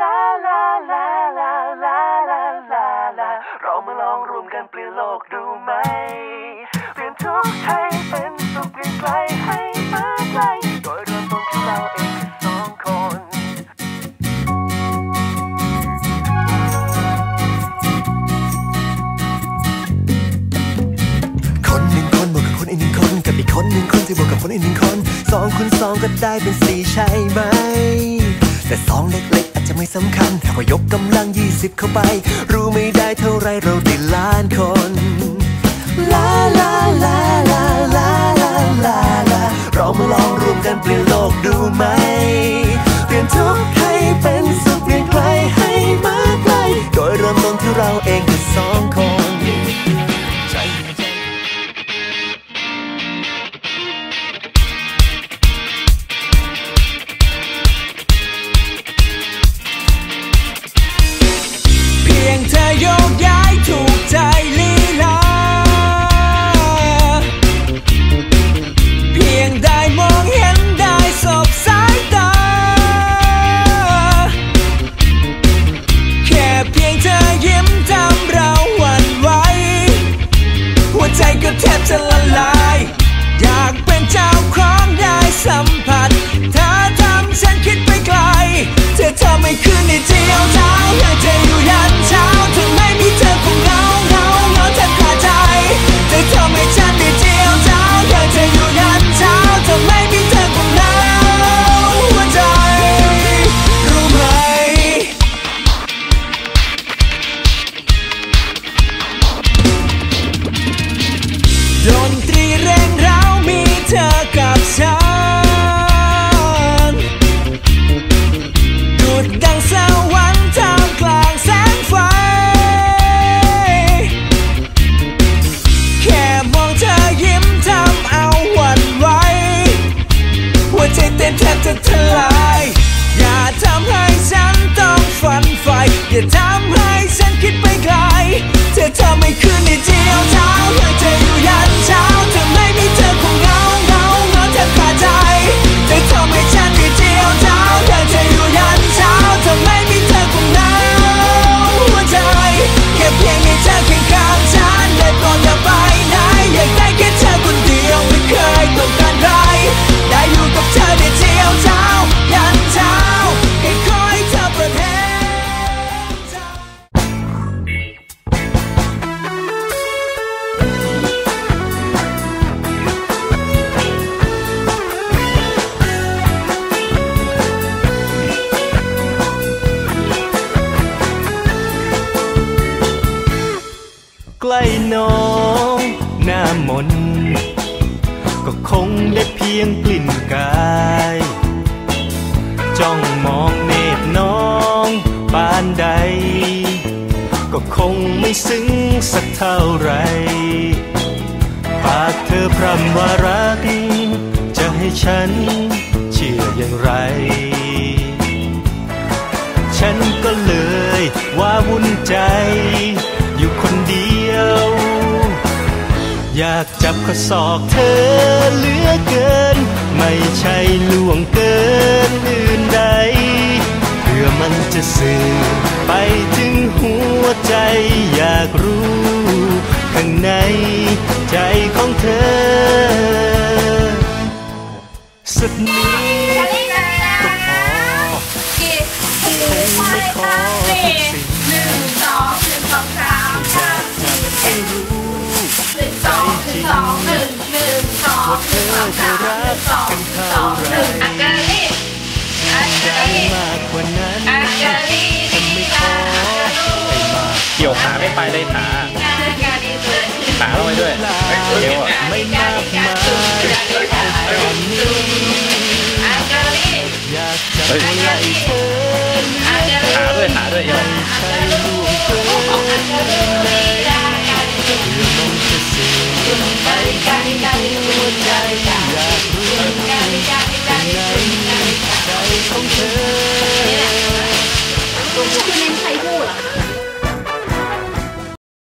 ลาลาลาลาลาลาลาลาเรามาลองรวมกันเปลี่ยนโลกดูไหม เปลี่ยนทุกข์ให้เป็นสุขเปลี่ยนไกลให้มาไกลโดยเริ่มต้นที่เราเองแค่สองคนคนหนึ่งคนบวกกับคนอีกหนึ่งคนกับอีกคนหนึ่งคนที่บวกกับคนอีกหนึ่งคนสองคูณสองก็ได้เป็นสี่ใช่ไหม แต่สองเล็กๆอาจจะไม่สำคัญถ้าว่ายกกำลังยี่สิบเข้าไป รู้ไม่ได้เท่าไรเราได้ล้านคน your ล้ น้องหน้ามน ก็คงได้เพียงกลิ่นกาย จ้องมองเนตน้องปานใด ก็คงไม่ซึ้งสักเท่าไรหากเธอพร่ำว่ารัก จะให้ฉันเชื่ออย่างไร อยากจับข้อศอกเธอเหลือเกิน ไม่ใช่ล่วงเกินอื่นใด เพื่อมันจะสื่อไปถึงหัวใจ อยากรู้ข้างในใจของเธอ สักนิดก็พอกี่สี่ไปค่ะ สองหนึ่งหนึ่งสองหนึ่งสองสามหนึ่งสองหนึ่งสองหนึ่งอังเกอรี่อังเกอรี่มากกว่านั้นอังกอรี่ดีค่ะเกี่ยวขาไม่ไปเลยขางานการาไปด้วยเฮ้ยเอวอะไม่มากมายอังเกอรี่อยากจะเฮ้ยให้เธออังเกอรี่ขาด้วยขาด้วยเอวใช้ล่วงเกิน kembalikan kami kembalikan